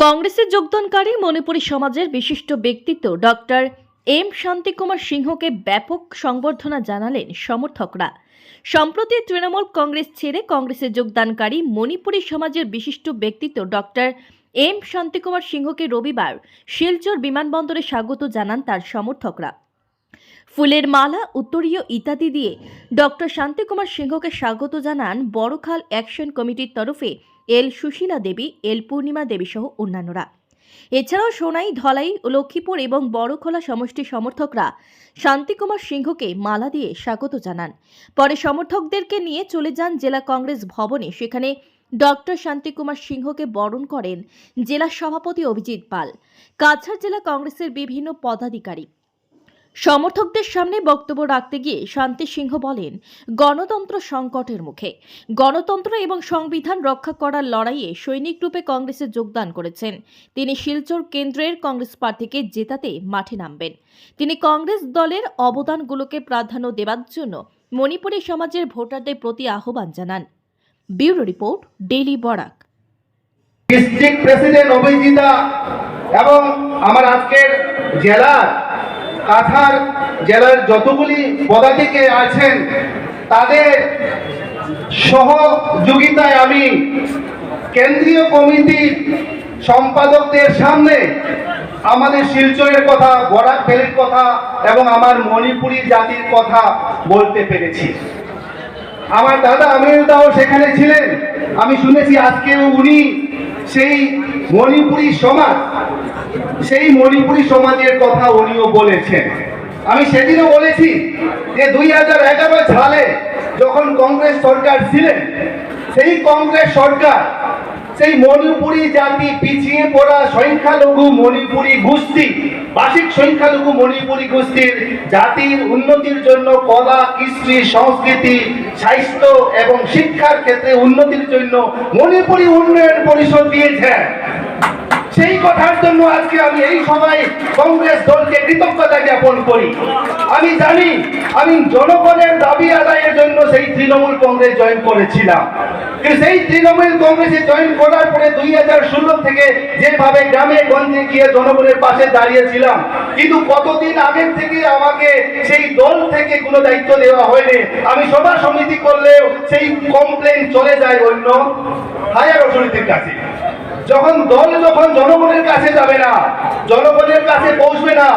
কংগ্রেসে যোগদানকারী মণিপুরী সমাজের বিশিষ্ট ব্যক্তিত্ব ডক্টর এম শান্তিকুমার সিংহকে ব্যাপক সংবর্ধনা জানালেন সমর্থকরা। সম্প্রতি তৃণমূল কংগ্রেস ছেড়ে কংগ্রেসে যোগদানকারী মণিপুরী সমাজের বিশিষ্ট ব্যক্তিত্ব ডক্টর এম শান্তিকুমার সিংহকে রবিবার শিলচর বিমানবন্দরে স্বাগত জানান তার সমর্থকরা। ফুলের মালা, উত্তরীয় ইত্যাদি দিয়ে ডক্টর শান্তিকুমার সিংহকে স্বাগত জানান বড়খাল অ্যাকশন কমিটির তরফে এল সুশীলা দেবী, এল পূর্ণিমা দেবী সহ অন্যান্যরা। এছাড়াও সোনাই, ধলাই, লক্ষ্মীপুর এবং বড়খোলা সমষ্টি সমর্থকরা শান্তিকুমার সিংহকে মালা দিয়ে স্বাগত জানান। পরে সমর্থকদেরকে নিয়ে চলে যান জেলা কংগ্রেস ভবনে। সেখানে ডক্টর শান্তিকুমার সিংহকে বরণ করেন জেলা সভাপতি অভিজিৎ পাল। কাছাড় জেলা কংগ্রেসের বিভিন্ন পদাধিকারী। সমর্থকদের সামনে বক্তব্য রাখতে গিয়ে শান্তি সিংহ বলেন, গণতন্ত্র সংকটের মুখে। গণতন্ত্র এবং সংবিধান রক্ষা করার লড়াইয়ে সৈনিক রূপে কংগ্রেসে যোগদান করেছেন। তিনি শিলচর কেন্দ্রের কংগ্রেস প্রার্থীকে জেতাতে মাঠে নামবেন। তিনি কংগ্রেস দলের অবদানগুলোকে প্রাধান্য দেওয়ার জন্য মণিপুরী সমাজের ভোটারদের প্রতি আহ্বান জানান। Bureau report, daily Barak. District president Abhijita এবং আমার আজকের জেলার কাছাড় জেলার যতগুলি পদাধিকে আছেন, তাদের সহযোগিতায় আমি কেন্দ্রীয় কমিটির সম্পাদকদের সামনে আমাদের শিলচরের কথা বরাক ভ্যালির কথা এবং আমার মণিপুরী জাতির কথা বলতে পেরেছি। আমার দাদা আমির দাও সেখানে ছিলেন। আমি শুনেছি আজকেও উনি সেই মণিপুরী সমাজ সেই মণিপুরী সমাজের কথা উনিও বলেছেন। আমি সেদিনও বলেছি যে দুই হাজার এগারো সালে যখন কংগ্রেস সরকার ছিলেন, সেই কংগ্রেস সরকার সেই মণিপুরী জাতি পিছিয়ে পড়া সংখ্যালঘু মণিপুরী গোষ্ঠী, বার্ষিক সংখ্যালঘু মণিপুরী গোষ্ঠীর জাতির উন্নতির জন্য কলা, কৃষ্টি, সংস্কৃতি, স্বাস্থ্য এবং শিক্ষার ক্ষেত্রে উন্নতির জন্য মণিপুরী উন্নয়ন পরিষদ দিয়েছেন। সেই কথার জন্য আজকে আমি এই সময় কংগ্রেস দলকে কৃতজ্ঞতা জ্ঞাপন করি। আমি জানি, আমি জনগণের দাবি আদায়ের জন্য সেই তৃণমূল কংগ্রেস জয়েন করেছিলাম। সেই তৃণমূল কংগ্রেসে জয়েন করার পরে দুই হাজার ষোলো থেকে যেভাবে গ্রামে গঞ্জে গিয়ে জনগণের পাশে দাঁড়িয়েছিলাম, কিন্তু কতদিন আগের থেকে আমাকে সেই দল থেকে কোনো দায়িত্ব দেওয়া হয়নি। আমি সভা সমিতি করলেও সেই কমপ্লেন চলে যায় অন্য হায়ার অথরিটির কাছে। যখন দল যখন জনগণের কাছে যাবে না, জনগণের কাছে পৌঁছবে না,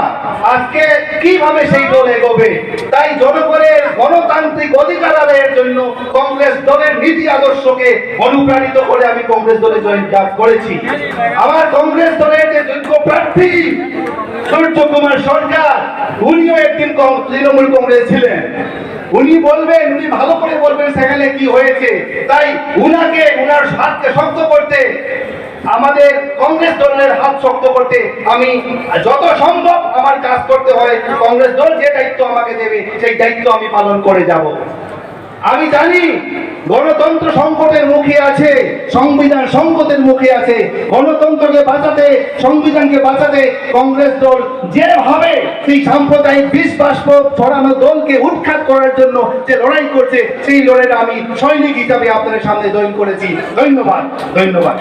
আজকে কীভাবে সেই দল এগোবে? তাই জনগণের গণতান্ত্রিক অধিকার আদায়ের জন্য কংগ্রেস দলের নীতি আদর্শকে অনুপ্রাণিত করে আমি কংগ্রেস দলে জয়েন করেছি। আমার কংগ্রেস দলের যে যোগ্য প্রার্থী সূর্য কুমার সরকার, উনিও একদিন তৃণমূল কংগ্রেস ছিলেন। উনি বলবেন, উনি ভালো করে বলবেন সেখানে কি হয়েছে। তাই উনাকে, উনার হাতকে শক্ত করতে আমাদের কংগ্রেস দলের হাত শক্ত করতে আমি যত সম্ভব আমার কাজ করতে হয়। কংগ্রেস দল যে দায়িত্ব আমাকে দেবে, সেই দায়িত্ব আমি পালন করে যাব। আমি জানি গণতন্ত্র সংকটের মুখে আছে, সংবিধান সংকটের মুখে আছে। গণতন্ত্রকে বাঁচাতে, সংবিধানকে বাঁচাতে কংগ্রেস দল যেভাবে সেই সাম্প্রদায়িক বাষ্প ছড়ানো দলকে উৎখাত করার জন্য যে লড়াই করছে, সেই লড়াইটা আমি সৈনিক হিসাবে আপনাদের সামনে জয়েন করেছি। ধন্যবাদ ধন্যবাদ।